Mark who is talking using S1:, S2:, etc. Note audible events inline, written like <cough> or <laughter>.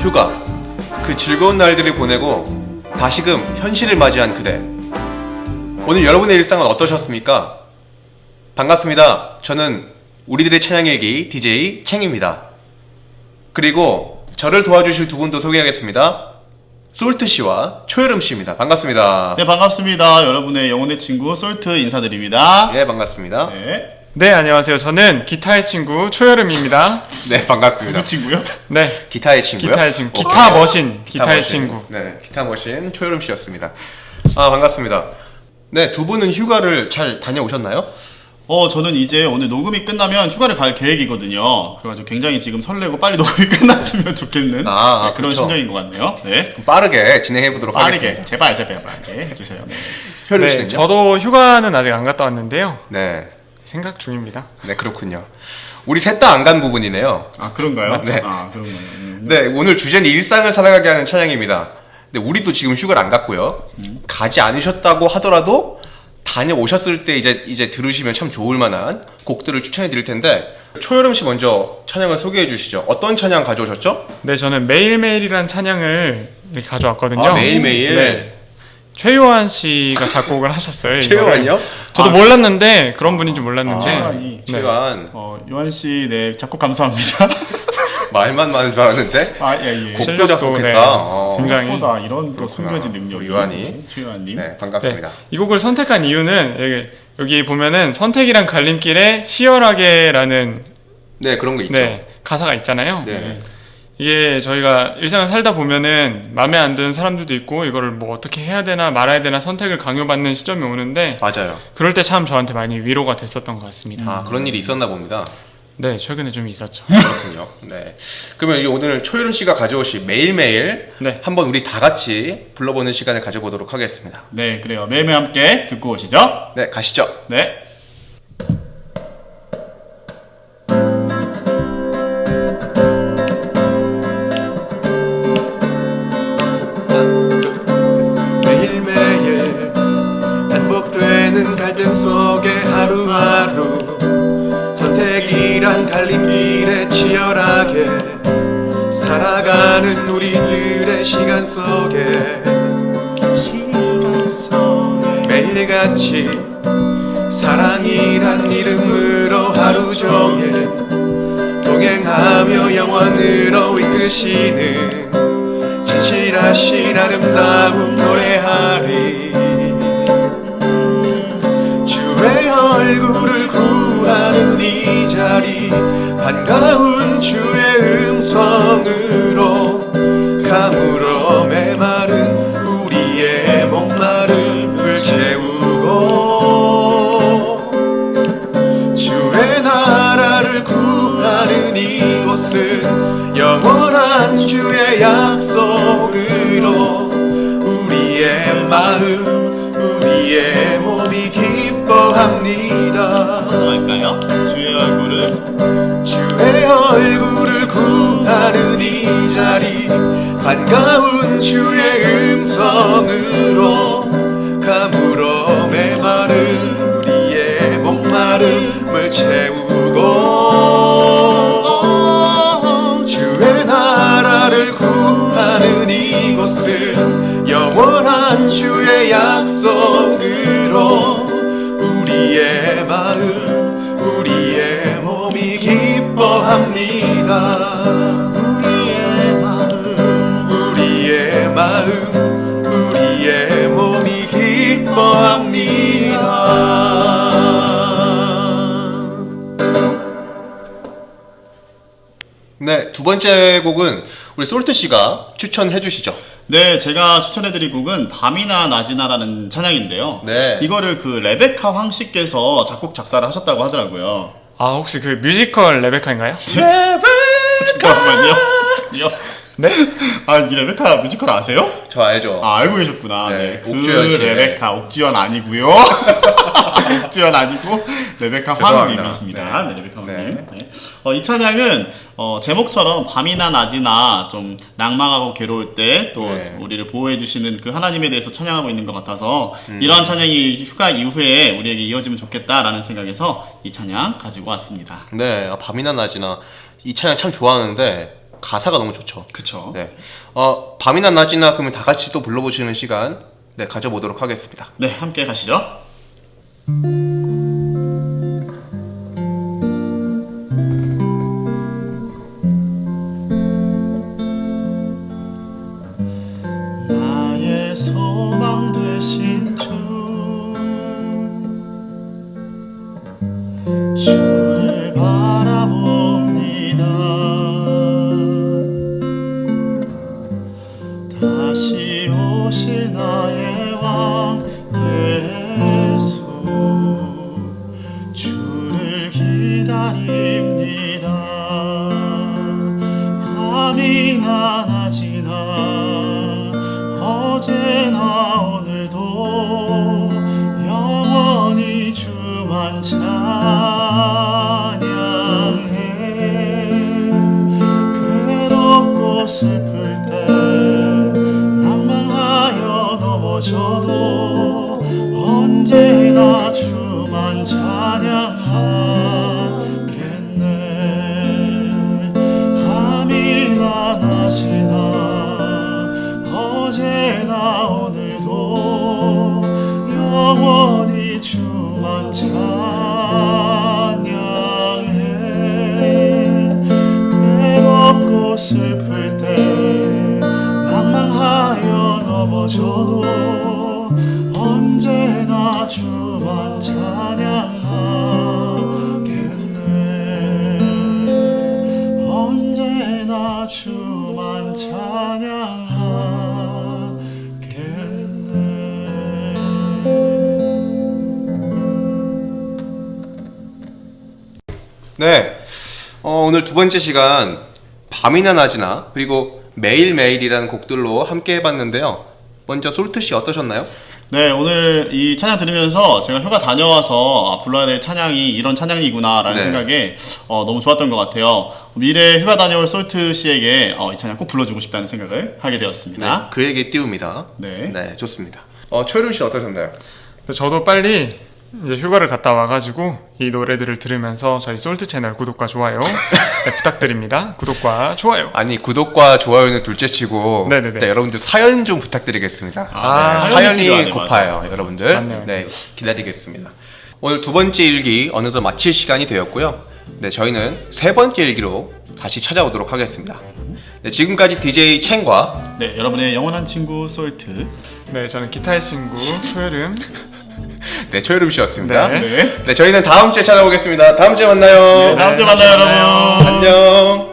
S1: 휴가, 그 즐거운 날들을 보내고 다시금 현실을 맞이한 그대. 오늘 여러분의 일상은 어떠셨습니까? 반갑습니다. 저는 우리들의 찬양일기 DJ 챙입니다. 그리고 저를 도와주실 두 분도 소개하겠습니다. 솔트 씨와 초여름 씨입니다. 반갑습니다.
S2: 네 반갑습니다. 여러분의 영혼의 친구 솔트 인사드립니다.
S1: 네, 반갑습니다.
S2: 네.
S3: 네, 안녕하세요. 저는 기타의 친구 초여름입니다. <laughs>
S1: 네, 반갑습니다.
S2: 누구 친구요?
S3: 네,
S1: 기타의 친구요?
S3: 기타의 친구.
S1: 어,
S3: 기타
S1: 네.
S3: 머신, 기타의
S1: 머신.
S3: 친구.
S1: 네, 기타 머신 초여름 씨였습니다. 아, 반갑습니다. 네, 두 분은 휴가를 잘 다녀오셨나요?
S2: 어 저는 이제 오늘 녹음이 끝나면 휴가를 갈 계획이거든요. 그래가지고 굉장히 지금 설레고 빨리 <laughs> 녹음이 끝났으면 좋겠는
S1: 아, 아,
S2: 네, 그런
S1: 그렇죠.
S2: 심정인 것 같네요. 네.
S1: 그럼 빠르게 진행해 보도록
S2: 빠르게
S1: 하겠습니다.
S2: 제발 제발 빠르게 해주세요. 네.
S3: 네,
S1: 씨는요?
S3: 저도 휴가는 아직 안 갔다 왔는데요.
S1: 네,
S3: 생각 중입니다.
S1: 네 그렇군요. 우리 셋 다 안 간 부분이네요.
S2: 아 그런가요?
S1: 네.
S2: 아 그런가요? 음.
S1: 네, 오늘 주제는 일상을 살아가게 하는 찬양입니다. 근데 우리도 지금 휴가를 안 갔고요. 가지 않으셨다고 하더라도 다녀오셨을 때 이제 이제 들으시면 참 좋을 만한 곡들을 추천해 드릴 텐데 초여름 씨 먼저 찬양을 소개해 주시죠. 어떤 찬양 가져오셨죠?
S3: 네, 저는 매일매일이란 찬양을 이렇게 가져왔거든요.
S1: 아, 매일매일.
S3: 네. 최요한 씨가 작곡을 하셨어요. 이거를.
S1: 최요한이요?
S3: 저도
S2: 아.
S3: 몰랐는데 그런 분인지 몰랐는데.
S2: 아, 이
S3: 네.
S1: 최요한
S2: 어 요한 씨, 네 작곡 감사합니다. <laughs>
S1: 말만 많은 줄 알았는데
S2: 아 예 예.
S1: 곡도
S3: 실력도,
S1: 작곡했다.
S3: 네.
S1: 어.
S3: 굉장히-
S2: 생각보다 이런 또
S1: 그렇구나.
S2: 숨겨진 능력이
S1: 우리 요한이.
S2: 최요한님.
S1: 네,
S3: 네,
S1: 반갑습니다.
S3: 이 곡을 선택한 이유는 여기, 여기 보면은 선택이란 갈림길에 치열하게라는
S1: 네, 그런 거 있죠.
S3: 네, 가사가 있잖아요.
S1: 네.
S3: 이게 저희가 일상을 살다 보면은 마음에 안 드는 사람들도 있고 이거를 뭐 어떻게 해야 되나 말아야 되나 선택을 강요받는 시점이 오는데
S1: 맞아요.
S3: 그럴 때 참 저한테 많이 위로가 됐었던 것 같습니다.
S1: 아, 그런 일이 있었나 봅니다.
S3: 네, 최근에 좀 있었죠.
S1: 그렇군요. 네. 그러면 이제 오늘 초여름 씨가 가져오신 매일매일
S3: 네.
S1: 한번 우리 다 같이 불러보는 시간을 가져보도록 하겠습니다.
S2: 네 그래요. 매일매일 함께 듣고 오시죠.
S1: 네, 가시죠.
S2: 네.
S1: 선택이란 갈림길에 치열하게 살아가는 우리들의 시간 속에
S2: 시간 속에
S1: 매일같이 사랑이란 이름으로 하루 종일 동행하며 영원으로 이끄시는 진실하신 아름다운 노래하리 자리 반가운 주의 음성으로 가물어 메마른 우리의 목마름을 채우고 주의 나라를 구하는 이곳은 영원한 주의 약속으로 우리의 마음 우리의 몸이 기뻐합니다
S2: 할까요? 주의 얼굴을
S1: 주의 얼굴을 구하는 이 자리 반가운 주의 음성으로 가물어 메마른 우리의 목마름을 채우고 기뻐합니다 우리의 마음 우리의 마음 우리의 몸이 기뻐합니다 네, 두 번째 곡은 우리 솔트 씨가 추천해 주시죠.
S2: 네, 제가 추천해드릴 곡은 밤이나 낮이나라는 찬양인데요.
S1: 네.
S2: 이거를 그 레베카 황 씨께서 작곡 작사를 하셨다고 하더라고요.
S3: 아, 혹시 그 뮤지컬 레베카인가요?
S2: 잠깐만요.
S3: 네? <laughs>
S2: 아, 이 레베카 뮤지컬 아세요?
S1: 저 알죠?
S2: 아, 알고 계셨구나.
S1: 네,
S2: 네, 그
S1: 옥주현 씨.
S2: 레베카, 옥주현 아니고요. <laughs> 옥주현 아니고 레베카
S1: 죄송합니다.
S2: 황님이십니다. 네, 레베카
S1: 네.
S2: 황님. 네. 어, 이 찬양은 어, 제목처럼 밤이나 낮이나 좀 낭망하고 괴로울 때 또
S1: 네.
S2: 우리를 보호해 주시는 그 하나님에 대해서 찬양하고 있는 것 같아서
S1: 음.
S2: 이러한 찬양이 휴가 이후에 우리에게 이어지면 좋겠다라는 생각에서 이 찬양 가지고 왔습니다.
S1: 네, 아, 밤이나 낮이나 이 찬양 참 좋아하는데 가사가 너무 좋죠.
S2: 그쵸.
S1: 네. 어, 밤이나 낮이나 그러면 다 같이 또 불러보시는 시간 네, 가져보도록 하겠습니다.
S2: 네, 함께 가시죠. 밤이나 낮이나. 어제나 오늘도 영원히 주만 찬양해. 괴롭고 슬플 때 낭망하여 넘어져도 넘어져도 언제나 주만 찬양하겠네 언제나 주만 찬양하겠네
S1: 네. 어, 오늘 두 번째 시간 밤이나 낮이나 그리고 매일매일이라는 곡들로 함께 해봤는데요. 먼저 솔트 씨 어떠셨나요?
S2: 네, 오늘 이 찬양 들으면서 제가 휴가 다녀와서 아, 불러야 될 찬양이 이런 찬양이구나라는
S1: 네.
S2: 생각에 어, 너무 좋았던 것 같아요. 미래 휴가 다녀올 솔트 씨에게 어, 이 찬양 꼭 불러주고 싶다는 생각을 하게 되었습니다.
S1: 그에게 띄웁니다.
S2: 네.
S1: 네, 좋습니다. 어, 초름 씨 어떠셨나요?
S3: 저도 빨리 이제 휴가를 갔다 와가지고 이 노래들을 들으면서 저희 솔트 채널 구독과 좋아요 <laughs> 네, 부탁드립니다. 구독과 좋아요.
S1: 아니 구독과 좋아요는 둘째치고
S3: 네네네.
S1: 네, 여러분들 사연 좀 부탁드리겠습니다.
S2: 아,
S1: 네,
S2: 네.
S1: 사연이
S2: 필요하네,
S1: 고파요,
S2: 맞아요.
S1: 여러분들.
S3: 맞네요.
S1: 네, 기다리겠습니다. 오늘 두 번째 일기 어느덧 마칠 시간이 되었고요. 네, 저희는 세 번째 일기로 다시 찾아오도록 하겠습니다. 네, 지금까지 DJ 챙과
S2: 네, 여러분의 영원한 친구 솔트.
S3: 네, 저는 기타의 친구 초여름. <laughs>
S1: 네, 초여름 씨였습니다.
S3: 네.
S1: 네.
S2: 네.
S1: 저희는 다음 주에 찾아오겠습니다. 다음 주에 만나요.
S2: 다음 주에 만나요, 여러분.
S1: 안녕.